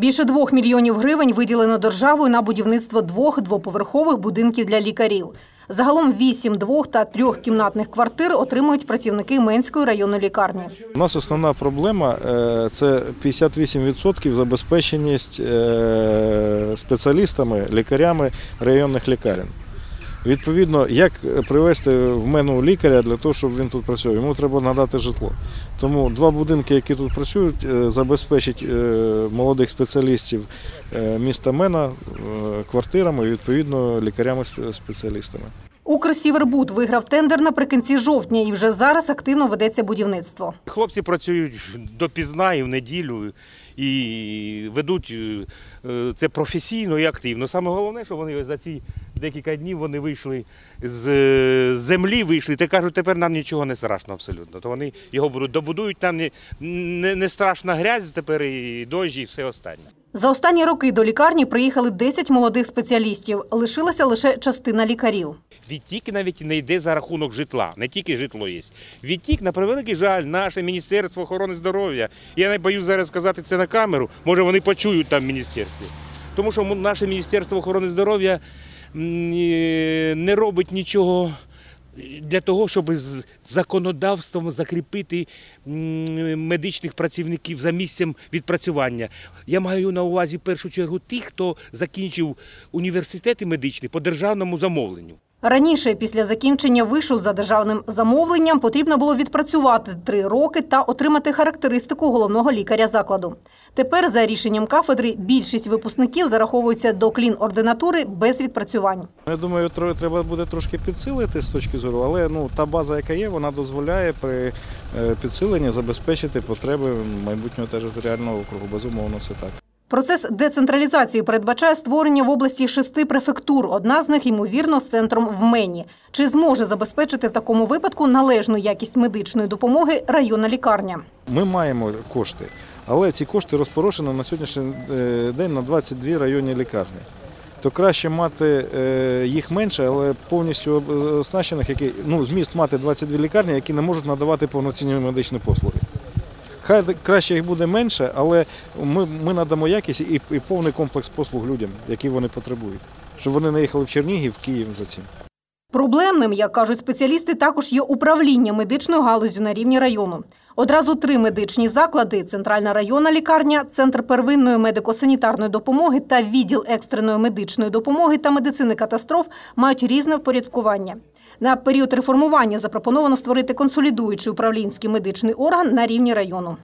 Більше двох мільйонів гривень виділено державою на будівництво двох двоповерхових будинків для лікарів. Загалом вісім двох та трьохкімнатних квартир отримують працівники Менської районної лікарні. У нас основна проблема е, це 58% забезпеченість е, спеціалістами, лікарями районних лікарень. Відповідно, як привезти в мене лікаря для того, щоб він тут працював? Йому треба надати житло. Тому два будинки, які тут працюють, е, забезпечать е, молодих спеціалістів е, міста Мена квартирами і відповідно лікарями-спеціалістами. Укрсівербуд виграв тендер наприкінці жовтня і вже зараз активно ведеться будівництво. Хлопці працюють допізна і в неділю і ведуть це професійно і активно. Саме головне, що вони за ці декілька днів вони вийшли з землі, вийшли та кажуть, тепер нам нічого не страшно абсолютно. То вони його будуть добудують, там не, не, не страшна грязь, тепер і дощ, і все останнє. За останні роки до лікарні приїхали 10 молодих спеціалістів. Лишилася лише частина лікарів. Відтік навіть не йде за рахунок житла, не тільки житло є. Відтік, на превеликий жаль, наше Міністерство охорони здоров'я. Я не боюсь зараз сказати це на камеру, може вони почують там в міністерстві. Тому що наше Міністерство охорони здоров'я не робить нічого для того, щоб з законодавством закріпити медичних працівників за місцем відпрацювання. Я маю на увазі в першу чергу тих, хто закінчив університети медичні по державному замовленню. Раніше, після закінчення вишу за державним замовленням, потрібно було відпрацювати три роки та отримати характеристику головного лікаря закладу. Тепер, за рішенням кафедри, більшість випускників зараховуються до клін-ординатури без відпрацювань. Я думаю, треба буде трошки підсилити з точки зору, але ну та база, яка є, вона дозволяє при е, підсиленні забезпечити потреби майбутнього територіального округу. Безумовно, це так. Процес децентралізації передбачає створення в області шести префектур. Одна з них, ймовірно, з центром в Мені. Чи зможе забезпечити в такому випадку належну якість медичної допомоги районна лікарня? Ми маємо кошти, але ці кошти розпорошені на сьогоднішній е, день на 22 районні лікарні. То краще мати е, їх менше, але повністю оснащених, які ну зміст мати 22 лікарні, які не можуть надавати повноцінні медичні послуги. Хай краще їх буде менше, але ми, ми надамо якість і, і повний комплекс послуг людям, які вони потребують, щоб вони не їхали в Чернігів, в Київ за цим. Проблемним, як кажуть спеціалісти, також є управління медичною галузю на рівні району. Одразу три медичні заклади: центральна районна лікарня, центр первинної медико-санітарної допомоги та відділ екстреної медичної допомоги та медицини катастроф мають різне впорядкування. На період реформування запропоновано створити консолідуючий управлінський медичний орган на рівні району.